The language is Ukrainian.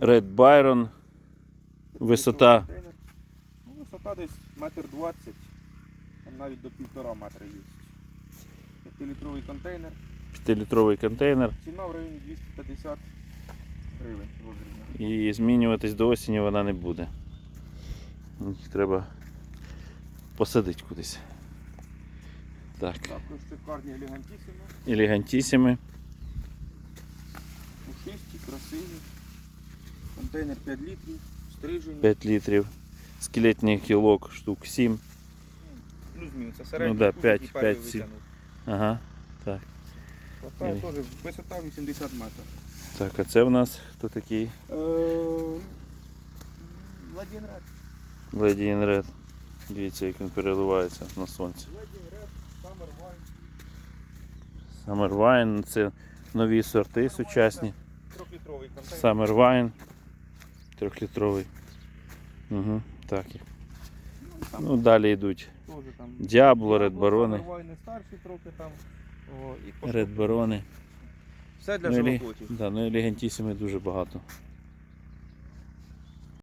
Red Byron. Висота? Ну, висота десь метр двадцять, навіть до півтора метра є. П'ятилітровий контейнер. 5-літровий контейнер. Ціна в районі 250 гривень. І змінюватись до осені вона не буде. Їх треба посадити кудись. Так, Також шикарні елегантісимо, елегантісіми. пушисті, красиві. Контейнер 5 літрів, стрижені. 5 літрів. Скелетний кілок штук 7. Плюс-мінус. Це середній Ну да, кут, п'ять- який перший п'ять, сім. витягнув. Ага. Ота Ні. теж висота 80 метрів. Так, а це в нас хто такий? Е, Ладін Ред. Lady in Дивіться, як він переливається на сонці. Ред, Summer Wine. Summer Wine це нові сорти сучасні. Трьохлітровий контейнер. Summer Wine. Трьохлітровий. Угу, так. Ну, там Ну, далі йдуть. Діабло, Ред Summer Барони. Wine старші трохи там. О, і Ред Барони. Все для Ну, живоплотів. да, ну елегантісими дуже багато.